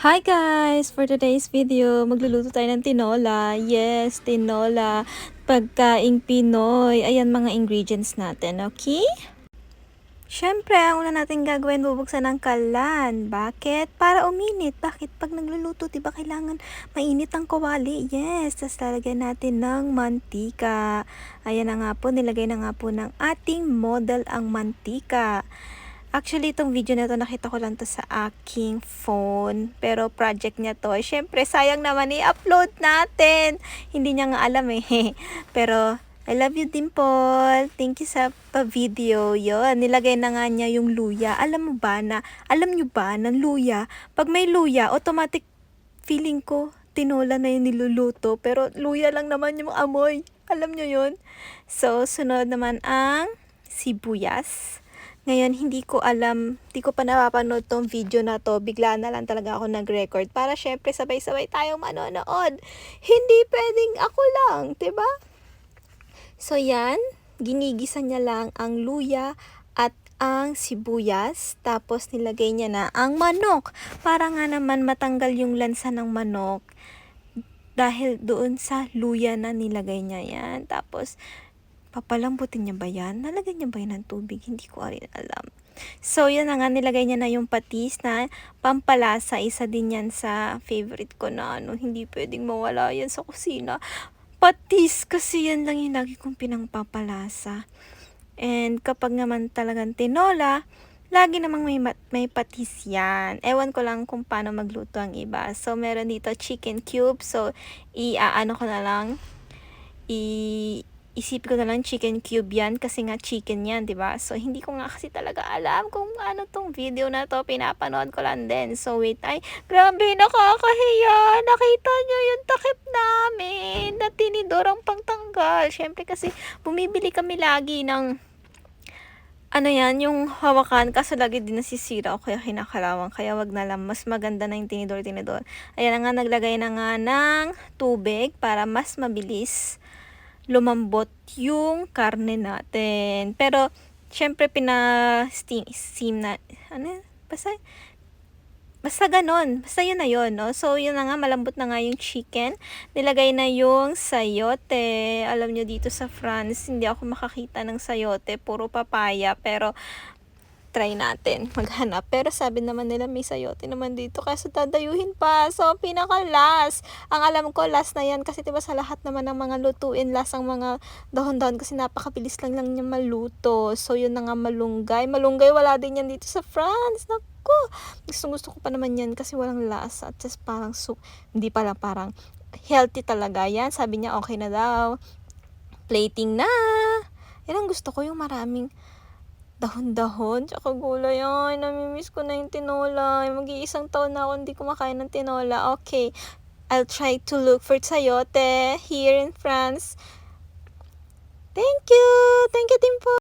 Hi guys! For today's video, magluluto tayo ng tinola. Yes, tinola. Pagkaing Pinoy. Ayan mga ingredients natin, okay? Siyempre, ang una natin gagawin, bubuksan ng kalan. Bakit? Para uminit. Bakit? Pag nagluluto, di ba kailangan mainit ang kawali? Yes, tapos lalagyan natin ng mantika. Ayan na nga po, nilagay na nga po ng ating model ang mantika. Actually, itong video na to nakita ko lang to sa aking phone. Pero project niya to. Eh, syempre, sayang naman i-upload natin. Hindi niya nga alam eh. Pero, I love you, Dimple. Thank you sa pa-video. Yun, nilagay na nga niya yung luya. Alam mo ba na, alam niyo ba ng luya? Pag may luya, automatic feeling ko, tinola na yung niluluto. Pero luya lang naman yung amoy. Alam niyo yun? So, sunod naman ang sibuyas. Ngayon, hindi ko alam, hindi ko pa napapanood tong video na to. Bigla na lang talaga ako nag-record para syempre sabay-sabay tayong manonood. Hindi pwedeng ako lang, ba? So yan, ginigisa niya lang ang luya at ang sibuyas. Tapos nilagay niya na ang manok. Para nga naman matanggal yung lansa ng manok. Dahil doon sa luya na nilagay niya yan. Tapos papalambutin niya ba yan? Nalagay niya ba yan ng tubig? Hindi ko rin alam. So, yun na nga, nilagay niya na yung patis na pampalasa. Isa din yan sa favorite ko na ano, hindi pwedeng mawala yan sa kusina. Patis, kasi yan lang yung lagi kong pinangpapalasa. And kapag naman talagang tinola, lagi namang may, may patis yan. Ewan ko lang kung paano magluto ang iba. So, meron dito chicken cube. So, i-ano ko na lang, i isip ko na lang chicken cube yan kasi nga chicken yan, 'di ba? So hindi ko nga kasi talaga alam kung ano tong video na to, pinapanood ko lang din. So wait, ay grabe nakakahiya. Nakita niyo yung takip namin na tinidor ang pangtanggal. Syempre kasi bumibili kami lagi ng ano yan, yung hawakan, kaso lagi din nasisira o kaya kinakalawang, kaya wag na lang, mas maganda na yung tinidor-tinidor. Ayan na nga, naglagay na nga ng tubig para mas mabilis lumambot yung karne natin. Pero, syempre, pina-steam steam na, ano, basta, basta ganon. Basta yun na yun, no? So, yun na nga, malambot na nga yung chicken. Nilagay na yung sayote. Alam nyo, dito sa France, hindi ako makakita ng sayote. Puro papaya. Pero, try natin maghanap. Pero sabi naman nila may sayote naman dito kasi dadayuhin pa. So, pinaka-last. Ang alam ko, last na yan kasi diba sa lahat naman ng mga lutuin, last ang mga dahon-dahon kasi napakabilis lang lang niya maluto. So, yun na nga malunggay. Malunggay, wala din yan dito sa France. Naku! Gusto, gusto ko pa naman yan kasi walang lasa. At just parang soup. Hindi pala parang healthy talaga yan. Sabi niya okay na daw. Plating na! Yan ang gusto ko yung maraming dahon-dahon, tsaka gulay. Ay, namimiss ko na yung tinola. Mag-iisang taon na ako hindi kumakain ng tinola. Okay, I'll try to look for sayote here in France. Thank you! Thank you, Timpo!